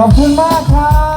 ขอบคุณมากครับ